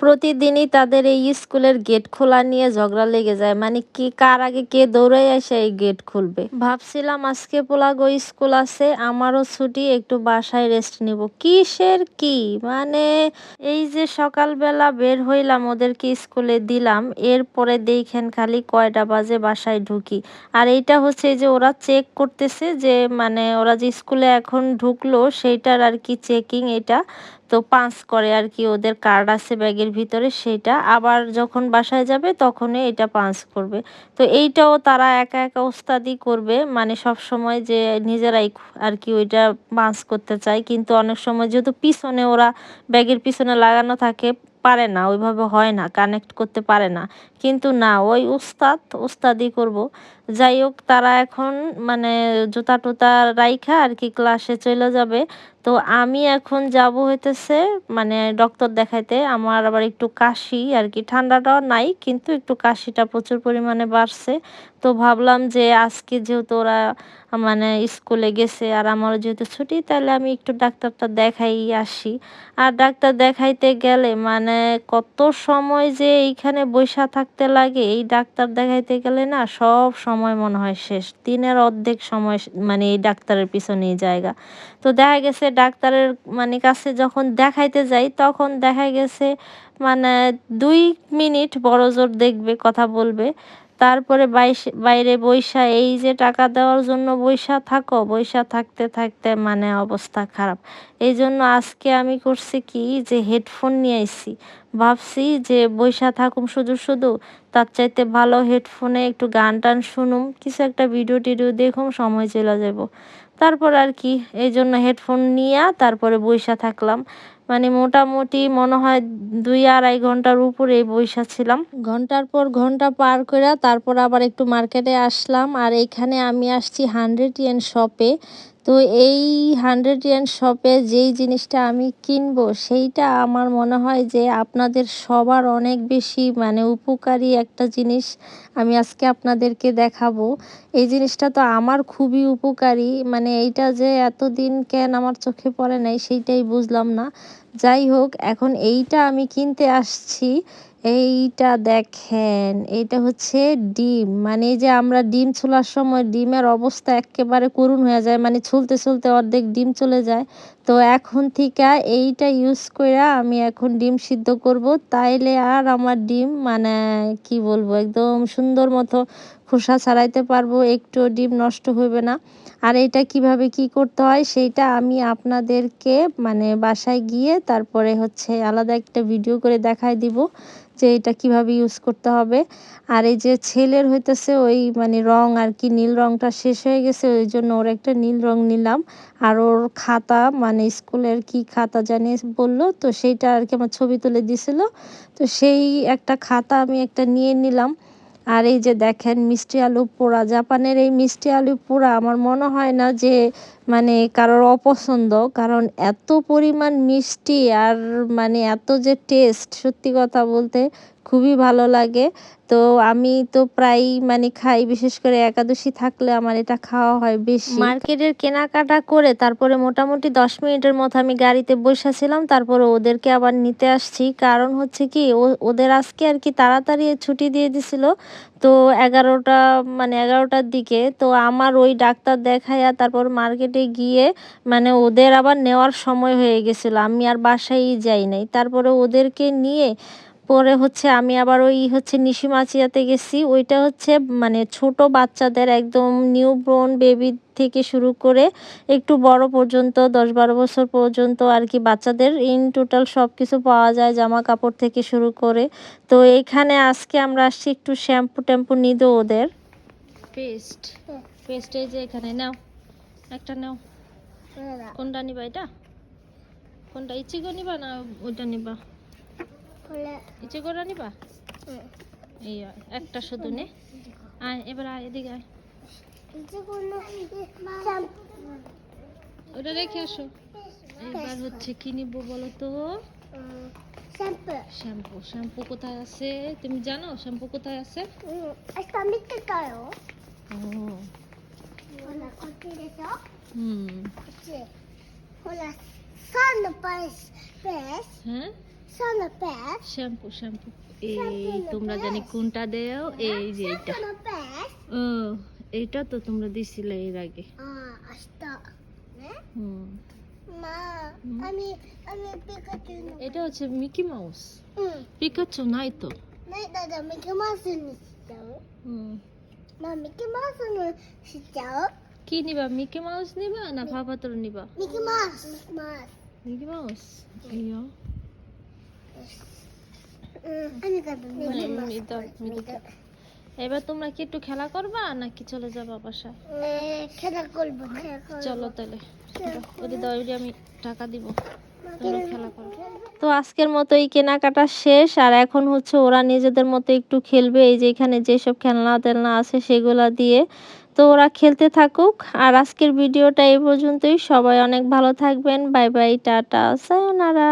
প্রতিদিনই তাদের এই স্কুলের গেট খোলা নিয়ে ঝগড়া লেগে যায়। মানে কি, কার আগে কে দৌড়ে এসে এই গেট খুলবে? ভাবছিলাম আজকে পোলাগো স্কুল আছে, আমারও ছুটি, একটু বাসায় রেস্ট নিব। কিসের কি? মানে এই যে সকালবেলা বের হইলাম, ওদেরকে স্কুলে দিলাম, এরপরে দেখেন খালি কয়টা বাজে বাসায় ঢুকি। আর এইটা হচ্ছে যে ওরা চেক করতেছে যে মানে ওরা যে স্কুলে এখন ঢুকলো, সেইটার আর কি চেকিং এটা। তো পাঁচ করে আর কি ওদের কার্ড আছে ব্যাগের ভিতরে সেটা। আবার যখন বাসায় যাবে তখনই এটা পাঁচ করবে। তো এইটাও তারা একা একা ওস্তাদি করবে। মানে সব সময় যে নিজেরাই আর কি ওইটা পাঁচ করতে চায়। কিন্তু অনেক সময় যেহেতু পিছনে ওরা ব্যাগের পিছনে লাগানো থাকে, পারে না। ওইভাবে হয় না কানেক্ট করতে পারে না। কিন্তু না, ওই উস্তাদ উস্তাদি করব। যাই হোক, তারা এখন মানে জুতা টুতা রাইখা আর কি ক্লাসে চলে যাবে। তো আমি এখন যাব হইতেছে মানে ডক্টর দেখাইতে। আমার আবার একটু কাশি আর কি, ঠান্ডাটাও নাই, কিন্তু একটু কাশিটা প্রচুর পরিমাণে বাড়ছে। তো ভাবলাম যে আজকে যেহেতু ওরা মানে স্কুলে গেছে আর আমারও যেহেতু ছুটি, তাহলে আমি একটু ডাক্তারটা দেখাই আসি। আর ডাক্তার দেখাইতে গেলে মানে কত সময় যে এইখানে বৈশা থাকতে লাগে, এই ডাক্তার দেখাইতে গেলে না সব সময় মনে হয় শেষ। দিনের অর্ধেক সময় মানে এই ডাক্তারের পিছনেই জায়গা। তো দেখা গেছে ডাক্তারের মানে কাছে যখন দেখাইতে যাই, তখন দেখা গেছে মানে দুই মিনিট বড় জোর দেখবে, কথা বলবে। তারপরে বাইরে বৈশা, এই যে টাকা দেওয়ার জন্য বৈশা থাকো, বৈশা থাকতে থাকতে মানে অবস্থা খারাপ। এই জন্য আজকে আমি করছি কি, যে হেডফোন নিয়ে আইছি। ভাবছি যে বৈশা থাকুম শুধু শুধু, তার চাইতে ভালো হেডফোনে একটু গান টান শুনুম, কিছু একটা ভিডিও টিডিও দেখুম, সময় চলে যাব। তারপর আর কি, এই জন্য হেডফোন নিয়ে তারপরে বৈশা থাকলাম। মানে মোটামুটি মনে হয় দুই আড়াই ঘণ্টার উপরে বৈশা ছিলাম। ঘণ্টার পর ঘণ্টা পার করে তারপর আবার একটু মার্কেটে আসলাম। আর এইখানে আমি আসছি হান্ড্রেড ইয়েন শপে তো এই হান্ড্রেড ইয়ান শপে যেই জিনিসটা আমি কিনবো, সেইটা আমার মনে হয় যে আপনাদের সবার অনেক বেশি মানে উপকারী একটা জিনিস আমি আজকে আপনাদেরকে দেখাবো। এই জিনিসটা তো আমার খুবই উপকারী মানে এইটা যে এতদিন কেন আমার চোখে পড়ে নাই সেইটাই বুঝলাম না। যাই হোক, এখন এইটা আমি কিনতে আসছি। এইটা দেখেন এটা হচ্ছে ডিম। মানে যে আমরা ডিম ছোলার সময় ডিমের অবস্থা একেবারে করুণ হয়ে যায় মানে ছুলতে ছুলতে অর্ধেক ডিম চলে যায়। তো এখন থেকে এইটা ইউজ করে আমি এখন ডিম সিদ্ধ করব। তাইলে আর আমার ডিম মানে কি বলব, একদম সুন্দর মতো খোসা ছাড়াইতে পারব, একটু ডিম নষ্ট হবে না। আর এটা কীভাবে কি করতে হয়, সেইটা আমি আপনাদেরকে মানে বাসায় গিয়ে তারপরে হচ্ছে আলাদা একটা ভিডিও করে দেখাই দিব যে এটা কীভাবে ইউজ করতে হবে। আর এই যে ছেলের হইতেছে ওই মানে রং আর কি, নীল রংটা শেষ হয়ে গেছে, ওই জন্য ওর একটা নীল রং নিলাম। আর ওর খাতা মানে স্কুলের কি খাতা জানি বলল, তো সেইটা আর কি আমার ছবি তুলে দিছিল। তো সেই একটা খাতা আমি একটা নিয়ে নিলাম। আর এই যে দেখেন মিষ্টি আলু পোড়া, জাপানের এই মিষ্টি আলু পোড়া আমার মনে হয় না যে মানে কারোর অপছন্দ, কারণ এত পরিমাণ মিষ্টি আর মানে এত যে টেস্ট সত্যি কথা বলতে খুবই ভালো লাগে। তো আমি তো প্রায় মানে খাই, বিশেষ করে একাদশী থাকলে আমার এটা খাওয়া হয় বেশি। মার্কেটের কেনাকাটা করে তারপরে মোটামুটি দশ মিনিটের মতো আমি গাড়িতে বসেছিলাম তারপরে ওদেরকে আবার নিতে আসছি। কারণ হচ্ছে কি ওদের আজকে আর কি তাড়াতাড়ি ছুটি দিয়ে দিছিল। তো এগারোটা মানে এগারোটার দিকে, তো আমার ওই ডাক্তার দেখাইয়া তারপর মার্কেটে গিয়ে মানে ওদের আবার নেওয়ার সময় হয়ে গেছিল। আমি আর বাসায় যাই নাই। তারপরে ওদেরকে নিয়ে পরে হচ্ছে আমি আবার ওই হচ্ছে নিশিমাচিয়াতে গেছি। ওইটা হচ্ছে মানে ছোট বাচ্চাদের একদম নিউ ব্রন বেবি থেকে শুরু করে একটু বড় পর্যন্ত দশ বারো বছর পর্যন্ত আর কি বাচ্চাদের ইন টোটাল সব কিছু পাওয়া যায় জামা কাপড় থেকে শুরু করে। তো এখানে আজকে আমরা আসছি একটু শ্যাম্পু ট্যাম্পু নিদ ওদের। পেস্ট। পেস্ট এই যে এখানে নাও। একটা নাও। কোনটা নিবা এটা? কোনটা? ইচিগো নিবা না ওইটা নিবা? ইচ্ছে করে নিবা? এই একটা শুধু নে। আয় এবার আয় এদিকে আয়। ওটা রেখে আসো। এবার হচ্ছে কি নিব বলো তো শ্যাম্পু। শ্যাম্পু। কোথায় আছে? তুমি জানো শ্যাম্পু কোথায় আছে? হুম হ্যাঁ Såna bär. শ্যাম্পু শ্যাম্পু এই তোমরা জানি কোনটা দেও? এই যে এটা ও এটা তো তোমরা দিছিলে এর আগে. এটা হচ্ছে মিকি মাউস. পিকাচু নাই তো। দাদা. হুম। Ma, Mickey Mouse nu কি নিবা মিকি মাউস নিবা না ভাপাতর নিবা? Mickey Mouse. Mouse. Mickey Mouse এবার তোমরা কি একটু খেলা করবা নাকি চলে যাবা করব চলো তাহলে। ওদি দাও আমি টাকা দিব। তো আজকের মতো এই কেনাকাটা শেষ। আর এখন হচ্ছে ওরা নিজেদের মতো একটু খেলবে। এই যে এখানে যেসব খেলনা টেলনা আছে সেগুলা দিয়ে। তো ওরা খেলতে থাকুক। আর আজকের ভিডিওটা এই পর্যন্তই। সবাই অনেক ভালো থাকবেন। Bye bye, tata, সায়োনারা।